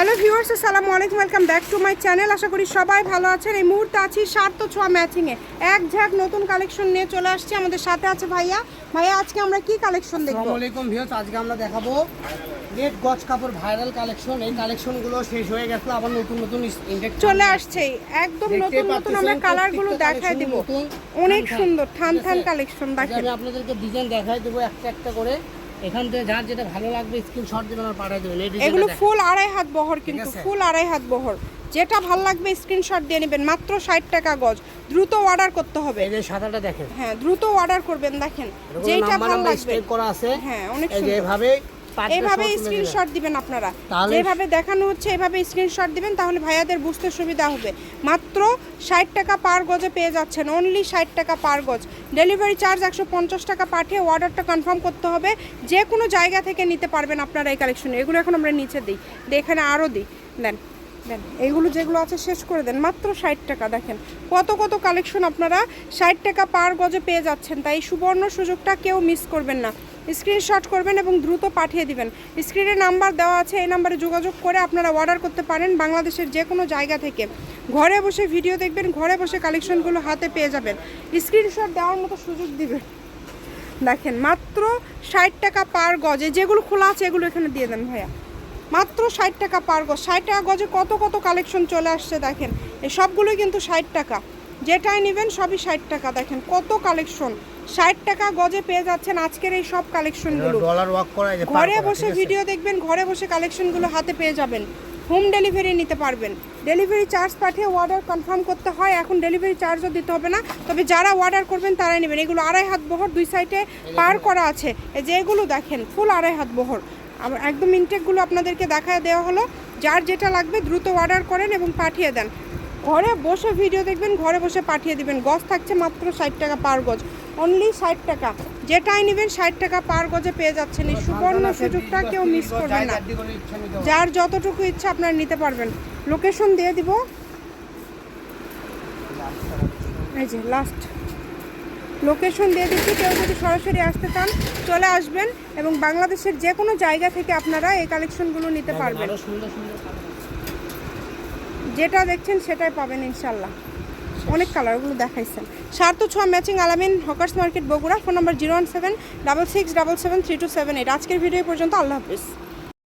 Hello viewers আসসালামু আলাইকুম welcome back to my channel. আশা করি সবাই ভালো আছেন। এই মুহূর্তে আছি সার্থ ছোঁয়া ম্যাচিংয়ে। এক ঝাঁক নতুন কালেকশন নিয়ে চলে আসছি আমাদের সাথে আছে ভাইয়া। ভাইয়া আজকে আমরা কি কালেকশন দেখব? আসসালামু আলাইকুম ভিউয়ার্স আজকে আমরা দেখাবো নেট গজ কাপড় ভাইরাল কালেকশন। এই কালেকশনগুলো শেষ হয়ে গেছে আবার নতুন নতুন চলে আসছে। একদম নতুন নতুন আমরা কালারগুলো দেখাই দিব। অনেক সুন্দর থান থান কালেকশন দেখেন। আমি আপনাদেরকে ডিজাইন দেখাই দেবো একটা একটা করে। এখান থেকে যার যেটা ভালো লাগবে স্ক্রিনশট দিবেন আর পাঠিয়ে দেবেন এগুলো ফুল আড়াই হাত বহর কিন্তু ফুল আড়াই হাত বহর। যেটা ভালো লাগবে স্ক্রিনশট দিয়ে নেবেন। মাত্র ষাট টাকা গজ। দ্রুত অর্ডার করতে হবে। এই যে সাদাটা দেখেন। হ্যাঁ দ্রুত অর্ডার করবেন দেখেন। যেটা ভালো লাগবে। করা আছে। হ্যাঁ অনেক সুন্দর। পাঁচটা এইভাবে দিবেন। স্ক্রিনশট দিবেন আপনারা। যেভাবে দেখানো হচ্ছে এভাবে স্ক্রিনশট দিবেন তাহলে ভাইয়াদের বুঝতে সুবিধা হবে। মাত্র ষাট টাকা পার গজে পেয়ে যাচ্ছেন অনলি ষাট টাকা পার গজ। ডেলিভারি চার্জ একশো পঞ্চাশ টাকা পাঠিয়ে অর্ডারটা কনফার্ম করতে হবে। যে কোনো জায়গা থেকে নিতে পারবেন আপনারা এই কালেকশনে এগুলো এখন আমরা নিচে দিই এখানে আরও দিই। দেন দেন এইগুলো যেগুলো আছে শেষ করে দেন। মাত্র ষাট টাকা দেখেন। কত কত কালেকশন আপনারা ষাট টাকা পার গজে পেয়ে যাচ্ছেন। তাই সুবর্ণ সুযোগটা কেউ মিস করবেন না। স্ক্রিনশট করবেন এবং দ্রুত পাঠিয়ে দিবেন। স্ক্রিনে নাম্বার দেওয়া আছে, এই নাম্বারে যোগাযোগ করে আপনারা অর্ডার করতে পারেন বাংলাদেশের যে কোনো জায়গা থেকে। ঘরে বসে ভিডিও দেখবেন, ঘরে বসে কালেকশনগুলো হাতে পেয়ে যাবেন। স্ক্রিনশট দেওয়ার মতো সুযোগ দিবেন। দেখেন, মাত্র ষাট টাকা পার গজে, যেগুলো খোলা আছে এগুলো এখানে দিয়ে দেন ভাইয়া। মাত্র ষাট টাকা পার গজ, ষাট টাকা গজে কত কত কালেকশন চলে আসছে দেখেন। এই সবগুলোই কিন্তু ষাট টাকা। যেটাই নেবেন সবই ষাট টাকা। দেখেন কত কালেকশন ষাট টাকা গজে পেয়ে যাচ্ছেন আজকের এই সব কালেকশনগুলো ডলার করা ঘরে বসে ভিডিও দেখবেন ঘরে বসে কালেকশনগুলো হাতে পেয়ে যাবেন। হোম ডেলিভারি নিতে পারবেন। ডেলিভারি চার্জ পাঠিয়ে অর্ডার কনফার্ম করতে হয়। এখন ডেলিভারি চার্জও দিতে হবে না। তবে যারা অর্ডার করবেন তারাই নেবেন। এগুলো আড়াই হাত বহর দুই সাইডে পার করা আছে। এই যে এগুলো দেখেন ফুল আড়াই হাত বহর। একদম ইনটেকগুলো আপনাদেরকে দেখায় দেওয়া হলো। যার যেটা লাগবে দ্রুত অর্ডার করেন এবং পাঠিয়ে দেন। ঘরে বসে ভিডিও দেখবেন ঘরে বসে পাঠিয়ে দিবেন। গজ থাকছে মাত্র ষাট টাকা পার গজ। অনলি ষাট টাকা। যেটাই নেবেন ষাট টাকা পার গজে পেয়ে যাচ্ছেন। এই সুবর্ণ সুযোগটা কেউ মিস করবেন না। যার যতটুকু ইচ্ছা আপনারা নিতে পারবেন। লোকেশন দিয়ে দিব। এই যে লাস্ট লোকেশন দিয়ে দিচ্ছি। কেউ যদি সরাসরি আসতে চান চলে আসবেন এবং বাংলাদেশের যে কোনো জায়গা থেকে আপনারা এই কালেকশনগুলো নিতে পারবেন আরও সুন্দর সুন্দর colour। যেটা দেখছেন সেটাই পাবেন ইনশাল্লাহ অনেক কালার ওগুলো দেখাইছেন সার্থ ছোঁয়া matching Alamin hawkers market Bogura, phone number zero one seven double six double seven three two seven eight. আজকের ভিডিও পর্যন্ত, আল্লাহ হাফিজ।